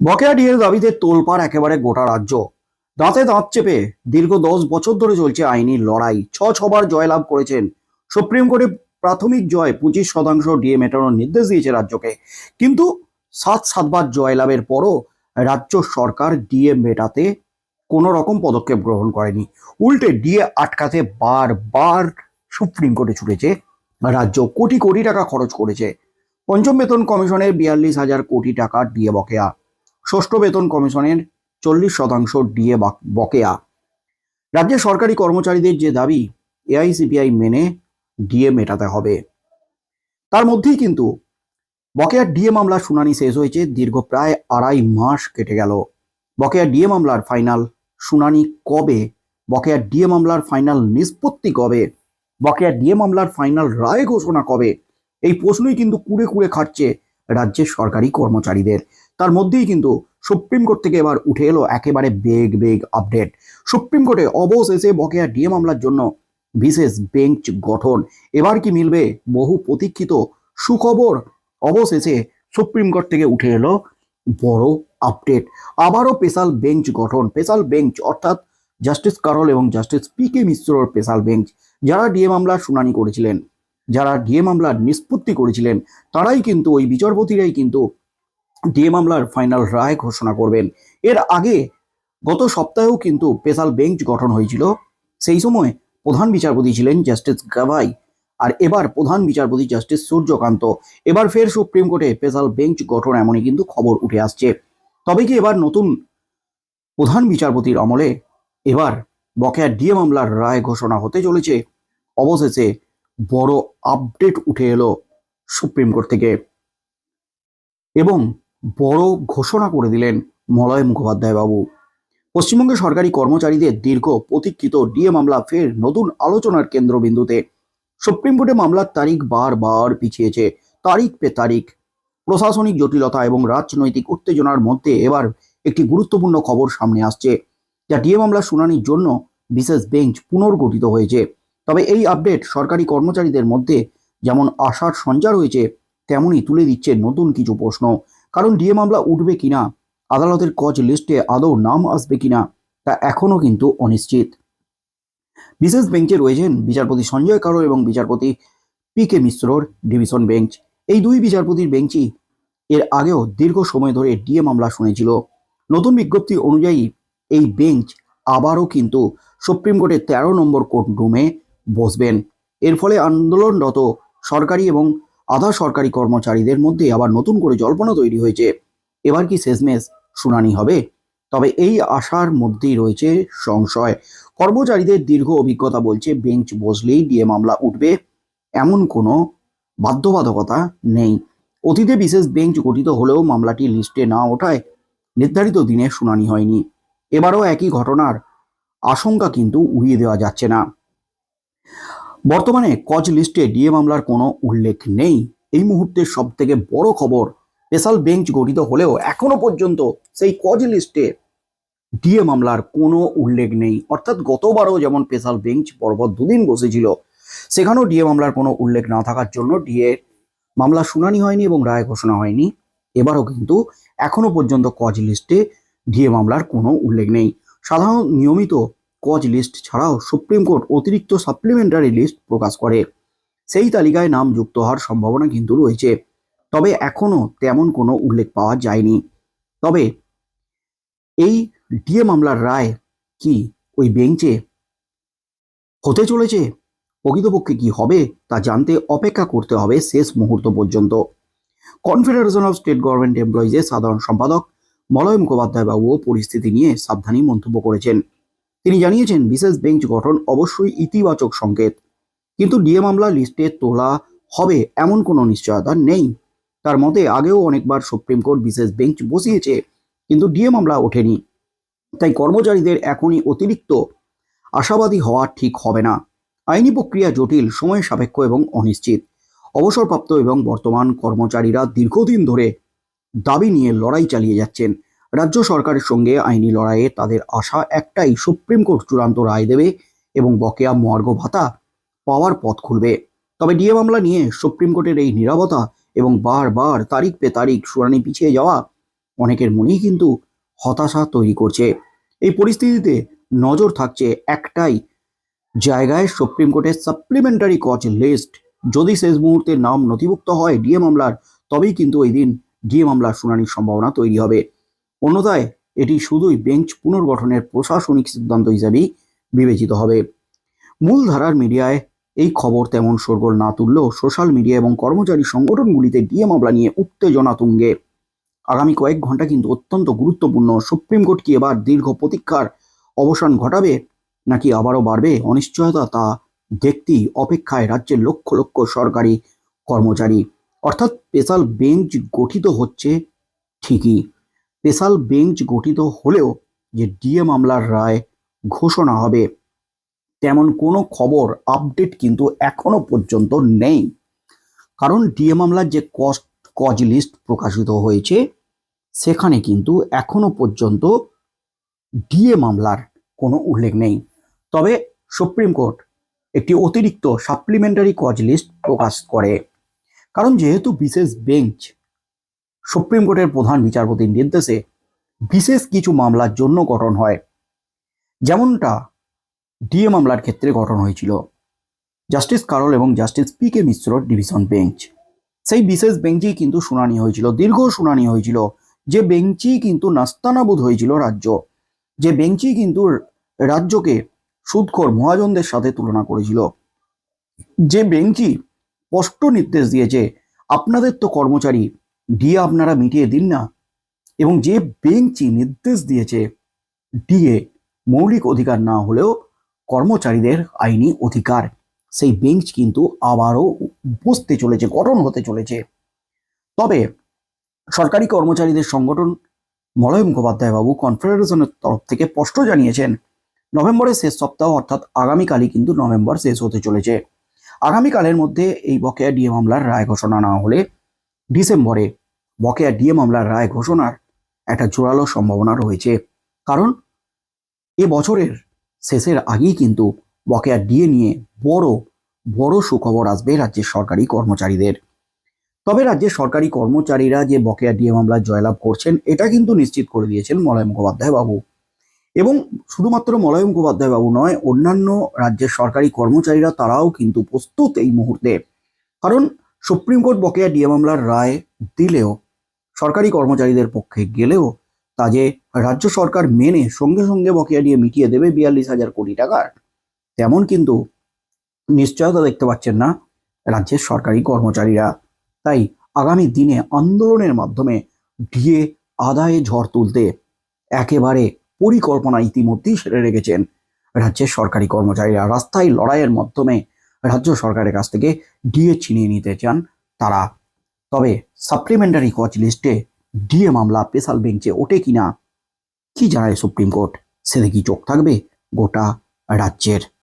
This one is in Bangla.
বকেয়া ডিএর দাবিতে তোলপাড় একেবারে গোটা রাজ্য। দাঁতে দাঁত চেপে দীর্ঘ দশ বছর ধরে চলছে আইনি লড়াই। ছ ছবার জয়লাভ করেছেন। সুপ্রিম কোর্টে প্রাথমিক জয় পঁচিশ শতাংশ ডিএ মেটানোর নির্দেশ দিয়েছে রাজ্যকে। কিন্তু সাত সাতবার জয়লাভের পরও রাজ্য সরকার ডিএ মেটাতে কোনো রকম পদক্ষেপ গ্রহণ করেনি। উল্টে ডিএ আটকাতে বারবার সুপ্রিম কোর্টে ছুটেছে। রাজ্য কোটি কোটি টাকা খরচ করেছে। পঞ্চম বেতন কমিশনের বিয়াল্লিশ হাজার কোটি টাকা ডিএ বকেয়া। ষষ্ঠ বেতন কমিশনের চল্লিশ শতাংশ ডিএ বকেয়া। রাজ্যের সরকারি কর্মচারীদের যে দাবি, এআইসিপিআই মেনে ডিএ মেটাতে হবে। তার মধ্যেই কিন্তু বকেয়া ডিএ মামলার শুনানি শেষ হয়েছে দীর্ঘ প্রায় আড়াই মাস কেটে গেল। বকেয়া ডিএ মামলার ফাইনাল শুনানি কবে? বকেয়া ডিএ মামলার ফাইনাল নিষ্পত্তি কবে? বকেয়া ডিএ মামলার ফাইনাল রায় ঘোষণা কবে? এই প্রশ্নই কিন্তু কুড়ে কুড়ে খাচ্ছে রাজ্যের সরকারি কর্মচারীদের। তার মধ্যেই কিন্তু সুপ্রিম কোর্ট থেকে এবার উঠে এলো একেবারে বেগ বেগ আপডেট সুপ্রিম কোর্টে অবশেষে বকেয়া ডিএ মামলার জন্য বিশেষ বেঞ্চ গঠন। এবার কি মিলবে বহু প্রতীক্ষিত সুখবর? অবশেষে সুপ্রিম কোর্ট থেকে উঠে এলো বড় আপডেট আবারও স্পেশাল বেঞ্চ গঠন স্পেশাল বেঞ্চ অর্থাৎ জাস্টিস কারল এবং জাস্টিস পি কে মিশ্রর স্পেশাল বেঞ্চ যারা ডিএ মামলার শুনানি করেছিলেন, যারা ডিএ মামলার নিষ্পত্তি করেছিলেন, তারাই কিন্তু ওই বিচারপতিরাই কিন্তু ডিএ মামলার ফাইনাল রায় ঘোষণা করবেন। এর আগে গত সপ্তাহেও কিন্তু স্পেশাল বেঞ্চ গঠন হয়েছিল। সেই সময় প্রধান বিচারপতি ছিলেন জাস্টিস গাভাই, আর এবার প্রধান বিচারপতি জাস্টিস সূর্যকান্ত। এবার ফের সুপ্রিম কোর্টে স্পেশাল বেঞ্চ গঠন এমনই কিন্তু খবর উঠে আসছে। তবে কি এবার নতুন প্রধান বিচারপতির আমলে এবার বকেয়া ডিএ মামলার রায় ঘোষণা হতে চলেছে? অবশেষে বড় আপডেট উঠে এলো সুপ্রিম কোর্ট থেকে। এবং বড় ঘোষণা করে দিলেন মলয় মুখোপাধ্যায় বাবু পশ্চিমবঙ্গের সরকারি কর্মচারীদের দীর্ঘ প্রতীক্ষিত ডিএ মামলা ফের নতুন আলোচনার কেন্দ্রবিন্দুতে। সুপ্রিম কোর্টে মামলার তারিখ বারবার পিছিয়েছে, তারিখ পে তারিখ। প্রশাসনিক জটিলতা এবং রাজনৈতিক উত্তেজনার মধ্যে এবার একটি গুরুত্বপূর্ণ খবর সামনে আসছে, যা ডিএ মামলার শুনানির জন্য বিশেষ বেঞ্চ পুনর্গঠিত হয়েছে। তবে এই আপডেট সরকারি কর্মচারীদের মধ্যে যেমন আশার সঞ্চার হয়েছে, তেমনই তুলে দিচ্ছে নতুন কিছু প্রশ্ন। কারণ ডিএ মামলা উঠবে কিনা, আদালতের কজ লিস্টে আদৌ নাম আসবে কিনা, তা এখনও কিন্তু অনিশ্চিত। বিশেষ বেঞ্চে রয়েছেন বিচারপতি সঞ্জয় কারও এবং বিচারপতি পি কে মিশ্রর ডিভিশন বেঞ্চ। এই দুই বিচারপতির বেঞ্চই এর আগেও দীর্ঘ সময় ধরে ডিএ মামলা শুনেছিল। নতুন বিজ্ঞপ্তি অনুযায়ী এই বেঞ্চ আবারও কিন্তু সুপ্রিম কোর্টের তেরো নম্বর কোর্ট রুমে বসবেন। এর ফলে আন্দোলনরত সরকারি এবং আধা সরকারি কর্মচারীদের মধ্যে আবার নতুন করে জল্পনা তৈরি হয়েছে। এবার কি শেষমেশ শুনানি হবে? তবে এই আশার মধ্যেই রয়েছে সংশয়। কর্মচারীদের দীর্ঘ অভিজ্ঞতা বলছে বেঞ্চ বসলেই ডিএ মামলা উঠবে। এমন কোনো বাধ্যবাধকতা নেই। অতীতে বিশেষ বেঞ্চ গঠিত হলেও মামলাটি লিস্টে না ওঠায় নির্ধারিত দিনে শুনানি হয়নি। এবারও একই ঘটনার আশঙ্কা কিন্তু উড়িয়ে দেওয়া যাচ্ছে না। বর্তমানে কজ লিস্টে ডিএ মামলার কোনো উল্লেখ নেই। এই মুহূর্তে সব থেকে বড় খবর, স্পেশাল বেঞ্চ গঠিত হলেও এখনও পর্যন্ত সেই কজ লিস্টে ডিএ মামলার কোনো উল্লেখ নেই। অর্থাৎ গতবারও যেমন স্পেশাল বেঞ্চ পরপর দুদিন বসেছিল, সেখানেও ডিএ মামলার কোনো উল্লেখ না থাকার জন্য ডিএ মামলা শুনানি হয়নি এবং রায় ঘোষণা হয়নি। এবারও কিন্তু এখনও পর্যন্ত কজ লিস্টে ডিএ মামলার কোনো উল্লেখ নেই। সাধারণ নিয়মিত কজ লিস্ট ছাড়াও সুপ্রিম কোর্ট অতিরিক্ত সাপ্লিমেন্টারি লিস্ট প্রকাশ করে। সেই তালিকায় নাম যুক্ত হওয়ার সম্ভাবনা কিন্তু রয়েছে। তবে এখনও তেমন কোনো উল্লেখ পাওয়া যায়নি। তবে এই ডিএ মামলার রায় কি ওই বেঞ্চে হতে চলেছে? প্রকৃতপক্ষে কি হবে তা জানতে অপেক্ষা করতে হবে শেষ মুহূর্ত পর্যন্ত। কনফেডারেশন অফ স্টেট গভর্নমেন্ট এমপ্লয়িজের সাধারণ সম্পাদক মলয় মুখোপাধ্যায় বাবুও পরিস্থিতি নিয়ে সাবধানী মন্তব্য করেছেন। তিনি জানিয়েছেন, বিশেষ বেঞ্চ গঠন অবশ্যই ইতিবাচক সংকেত। কিন্তু ডিএ মামলা লিস্টে তোলা হবে এমন কোনো নিশ্চয়তা নেই। তার মতে, আগেও অনেকবার সুপ্রিম কোর্ট বিশেষ বেঞ্চ বসিয়েছে, কিন্তু ডিএ মামলা ওঠেনি। তাই কর্মচারীদের এখনই অতিরিক্ত আশাবাদী হওয়া ঠিক হবে না। আইনি প্রক্রিয়া জটিল, সময় সাপেক্ষ এবং অনিশ্চিত। অবসরপ্রাপ্ত এবং বর্তমান কর্মচারীরা দীর্ঘদিন ধরে দাবি নিয়ে লড়াই চালিয়ে যাচ্ছেন। রাজ্য সরকারের সঙ্গে আইনি লড়াইয়ে তাদের আশা একটাই, সুপ্রিম কোর্ট চূড়ান্ত রায় দেবে এবং বকেয়া মর্গ ভাতা পাওয়ার পথ খুলবে। তবে ডিএ মামলা নিয়ে সুপ্রিম কোর্টের এই নিরাপত্তা এবং বারবার তারিখ পে তারিখ শুনানি পিছিয়ে যাওয়া অনেকের মনেই কিন্তু হতাশা তৈরি করছে। এই পরিস্থিতিতে নজর থাকছে একটাই, জায়গায় সুপ্রিম কোর্টের সাপ্লিমেন্টারি কজ লিস্ট। যদি শেষ মুহূর্তে নাম নথিভুক্ত হয় ডিএ মামলার, তবেই কিন্তু ওই দিন ডিএ মামলার শুনানির সম্ভাবনা তৈরি হবে। অন্যথায় এটি শুধুই বেঞ্চ পুনর্গঠনের প্রশাসনিক সিদ্ধান্ত হিসেবেই বিবেচিত হবে। মূলধারার মিডিয়ায় এই খবর তেমন শোরগোল না তুললেও সোশ্যাল মিডিয়া এবং কর্মচারী সংগঠনগুলিতে ডিএ মামলা নিয়ে উত্তেজনা তুঙ্গে। আগামী কয়েক ঘণ্টা কিন্তু অত্যন্ত গুরুত্বপূর্ণ। সুপ্রিম কোর্ট কি এবার দীর্ঘ প্রতীক্ষার অবসান ঘটাবে, নাকি আবারও বাড়বে অনিশ্চয়তা তা দেখতেই অপেক্ষায় রাজ্যের লক্ষ লক্ষ সরকারি কর্মচারী। অর্থাৎ স্পেশাল বেঞ্চ গঠিত হচ্ছে ঠিকই। স্পেশাল বেঞ্চ গঠিত হলেও যে ডিএ মামলার রায় ঘোষণা হবে, তেমন কোনো খবর, আপডেট কিন্তু এখনও পর্যন্ত নেই। কারণ ডিএ মামলার যে কস্ট, কজ লিস্ট প্রকাশিত হয়েছে, সেখানে কিন্তু এখনও পর্যন্ত ডিএ মামলার কোনো উল্লেখ নেই। তবে সুপ্রিম কোর্ট একটি অতিরিক্ত সাপ্লিমেন্টারি কজ লিস্ট প্রকাশ করে। কারণ যেহেতু বিশেষ বেঞ্চ সুপ্রিম কোর্টের প্রধান বিচারপতির নির্দেশে বিশেষ কিছু মামলার জন্য গঠন হয়। যেমনটা ডিএ মামলার ক্ষেত্রে গঠন হয়েছিল। জাস্টিস কারল এবং জাস্টিস পি কে মিশ্রর ডিভিশন বেঞ্চ। সেই বিশেষ বেঞ্চেই কিন্তু শুনানি হয়েছিল, দীর্ঘ শুনানি হয়েছিল। যে বেঞ্চই কিন্তু নাস্তানাবুদ হয়েছিল রাজ্য। যে বেঞ্চই কিন্তু রাজ্যকে সুদখোর মহাজনদের সাথে তুলনা করেছিল। যে বেঞ্চই স্পষ্ট নির্দেশ দিয়েছে, আপনাদের তো কর্মচারী ডিএ আপনারা মিটিয়ে দিন না। এবং যে বেঞ্চই নির্দেশ দিয়েছে, ডিএ মৌলিক অধিকার না হলেও কর্মচারীদের আইনি অধিকার, সেই বেঞ্চ কিন্তু আবারও বসতে চলেছে, গঠন হতে চলেছে। তবে সরকারি কর্মচারীদের সংগঠন মলয় মুখোপাধ্যায় বাবু কনফেডারেশনের তরফ থেকে স্পষ্ট জানিয়েছেন, নভেম্বরের শেষ সপ্তাহ অর্থাৎ আগামীকালই কিন্তু নভেম্বর শেষ হতে চলেছে। আগামীকালের মধ্যে এই বকেয়া ডিএ মামলার রায় ঘোষণা না হলে ডিসেম্বরে বকেয়া ডিএ মামলার রায় ঘোষণার একটা জোরালো সম্ভাবনা রয়েছে। কারণ এ বছরের শেষের আগেই কিন্তু বকেয়া ডিএ নিয়ে বড় বড় সুখবর আসবে রাজ্যের সরকারি কর্মচারীদের। তবে রাজ্যের সরকারি কর্মচারীরা যে বকেয়া ডিএ মামলায় জয়লাভ করছেন, এটা কিন্তু নিশ্চিত করে দিয়েছেন মলয় মুখোপাধ্যায় বাবু। এবং শুধুমাত্র মলয় মুখোপাধ্যায় বাবু নয়, অন্যান্য রাজ্যের সরকারি কর্মচারীরা তারাও কিন্তু প্রস্তুত এই মুহূর্তে। কারণ সুপ্রিম কোর্ট বকেয়া ডিএ মামলার রায় দিলেও সরকারি কর্মচারীদের পক্ষে গেলেও তা যে রাজ্য সরকার মেনে সঙ্গে সঙ্গে বকেয়া দিয়ে মিটিয়ে দেবে বিয়াল্লিশ হাজার কোটি টাকার, তেমন কিন্তু নিশ্চয়তা দেখতে পাচ্ছেন না রাজ্যের সরকারি কর্মচারীরা। তাই আগামী দিনে আন্দোলনের মাধ্যমে ডিএ আদায়ে ঝড় তুলতে একেবারে পরিকল্পনা ইতিমধ্যেই সেরে রেখেছেন রাজ্যের সরকারি কর্মচারীরা। রাস্তায় লড়াইয়ের মাধ্যমে রাজ্য সরকারের কাছ থেকে ডিএ চিনিয়ে নিতে চান তারা। তবে সাপ্লিমেন্টারি কচ লিস্টে ডিএ মামলা স্পেশাল বেঞ্চে ওঠে কিনা, কি জানায় সুপ্রিম কোর্ট সেদিকে চোখ থাকবে গোটা রাজ্যের?